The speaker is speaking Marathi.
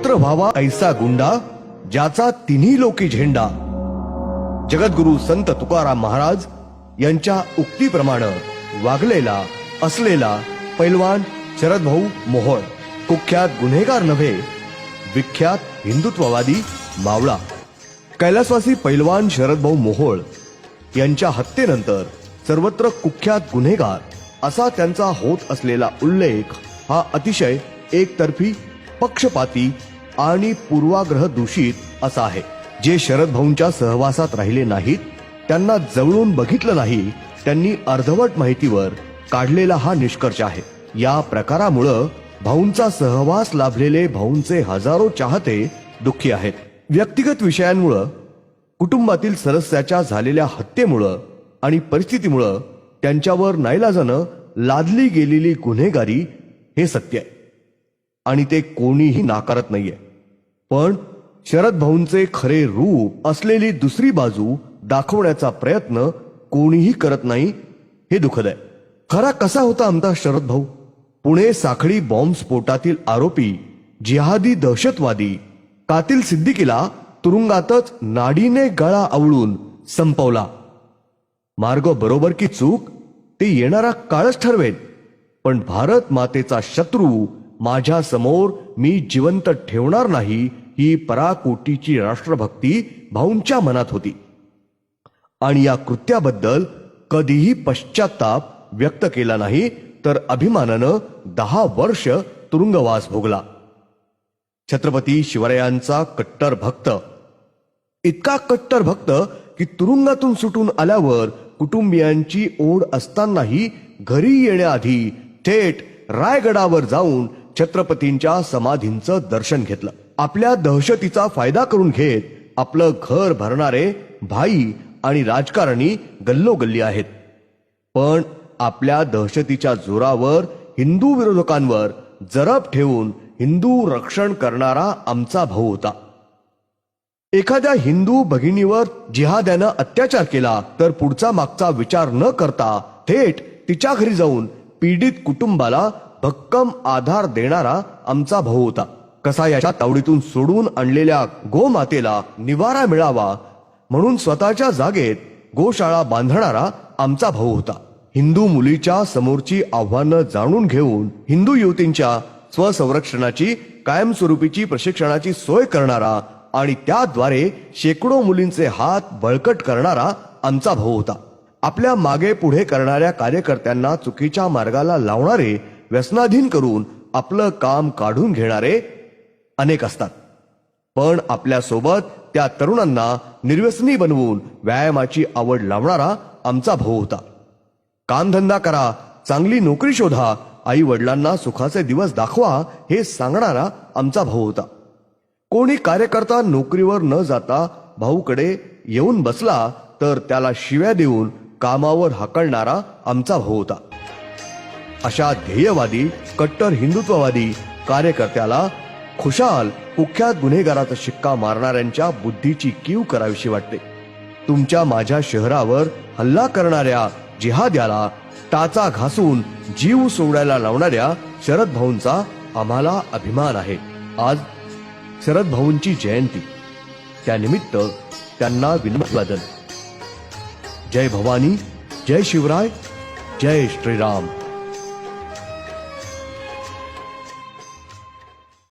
एकत्र व्हावा ऐसा गुंडा ज्याचा तिन्ही लोकी झेंडा. जगद्गुरु संत तुकाराम महाराज यांच्या उक्तीप्रमाणे वागलेला असलेला पैलवान शरदभाऊ मोहोळ कुख्यात गुन्हेगार नव्हे विख्यात हिंदुत्ववादी मावळा. कैलासवासी पैलवान शरदभाऊ मोहोळ यांच्या हत्येनंतर सर्वत्र कुख्यात गुन्हेगार असा त्यांचा होत असलेला उल्लेख हा अतिशय एकतर्फी पक्षपाती आणि पूर्वाग्रह दूषित असा आहे. जे शरद भाऊंच्या सहवासात राहिले नाहीत त्यांना जवळून बघितलं नाही त्यांनी अर्धवट माहितीवर काढलेला हा निष्कर्ष आहे. या प्रकारामुळं भाऊंचा सहवास लाभलेले भाऊंचे हजारो चाहते दुःखी आहेत. व्यक्तिगत विषयांमुळं कुटुंबातील सदस्याच्या झालेल्या हत्येमुळं आणि परिस्थितीमुळं त्यांच्यावर नाईलाजानं लादली गेलेली गुन्हेगारी हे सत्य आहे. आणि ते कोणीही नाकारत नाहीये. पण शरद भाऊंचे खरे रूप असलेली दुसरी बाजू दाखवण्याचा प्रयत्न कोणीही करत नाही हे दुखद आहे. खरा कसा होता आमचा शरद भाऊ? पुणे साखळी बॉम्बस्फोटातील आरोपी जिहादी दहशतवादी कातील सिद्दीकीला तुरुंगातच नाडीने गळा आवळून संपवला. मार्ग बरोबर की चूक ते येणारा काळच ठरवेल. पण भारत मातेचा शत्रू माझ्यासमोर मी जिवंत ठेवणार नाही ही पराकोटीची राष्ट्रभक्ती भाऊंच्या मनात होती. आणि या कृत्याबद्दल कधीही पश्चाताप व्यक्त केला नाही तर अभिमानानं दहा वर्ष तुरुंगवास भोगला. छत्रपती शिवरायांचा कट्टर भक्त. इतका कट्टर भक्त की तुरुंगातून सुटून आल्यावर कुटुंबियांची ओढ असतानाही घरी येण्याआधी थेट रायगडावर जाऊन छत्रपतींच्या समाधींचं दर्शन घेतलं. आपल्या दहशतीचा फायदा करून घेत आपलं घर भरणारे भाई आणि राजकारणी गल्लोगल्ली आहेत. पण आपल्या दहशतीच्या जोरावर हिंदू विरोधकांवर जरब ठेवून हिंदू रक्षण करणारा आमचा भाऊ होता. एखाद्या हिंदू भगिनीवर जिहाद्यानं अत्याचार केला तर पुढचा मागचा विचार न करता थेट तिच्या घरी जाऊन पीडित कुटुंबाला भक्कम आधार देणारा आमचा भाऊ होता. कसा याच्या तावडीतून सोडून आणलेल्या गोमातेला निवारा मिळावा म्हणून स्वतःच्या जागेत गोशाळा बांधणारा आमचा भाऊ होता. हिंदू मुलीच्या समोरची आव्हानं जाणून घेऊन हिंदू युवतींच्या स्वसंरक्षणाची कायमस्वरूपीची प्रशिक्षणाची सोय करणारा आणि त्याद्वारे शेकडो मुलींचे हात बळकट करणारा आमचा भाऊ होता. आपल्या मागे पुढे करणाऱ्या कार्यकर्त्यांना चुकीच्या मार्गाला लावणारे व्यसनाधीन करून आपलं काम काढून घेणारे अनेक असतात. पण आपल्यासोबत त्या तरुणांना निर्व्यसनी बनवून व्यायामाची आवड लावणारा आमचा भाऊ होता. कामधंदा करा चांगली नोकरी शोधा आई वडिलांना सुखाचे दिवस दाखवा हे सांगणारा आमचा भाऊ होता. कोणी कार्यकर्ता नोकरीवर न जाता भाऊकडे येऊन बसला तर त्याला शिव्या देऊन कामावर हाकलणारा आमचा भाऊ होता. अशा ध्येयवादी कट्टर हिंदुत्ववादी कार्यकर्त्याला खुशाल कुख्यात गुन्हेगाराचा शिक्का मारणाऱ्यांच्या बुद्धीची कीव करावीशी वाटते. तुमच्या माझ्या शहरावर हल्ला करणाऱ्या जिहाद्याला टाचा घासून जीव सोडायला लावणाऱ्या शरद भाऊंचा आम्हाला अभिमान आहे. आज शरद भाऊंची जयंती. त्यानिमित्त त्यांना विनम्र जय भवानी जय शिवराय जय श्रीराम.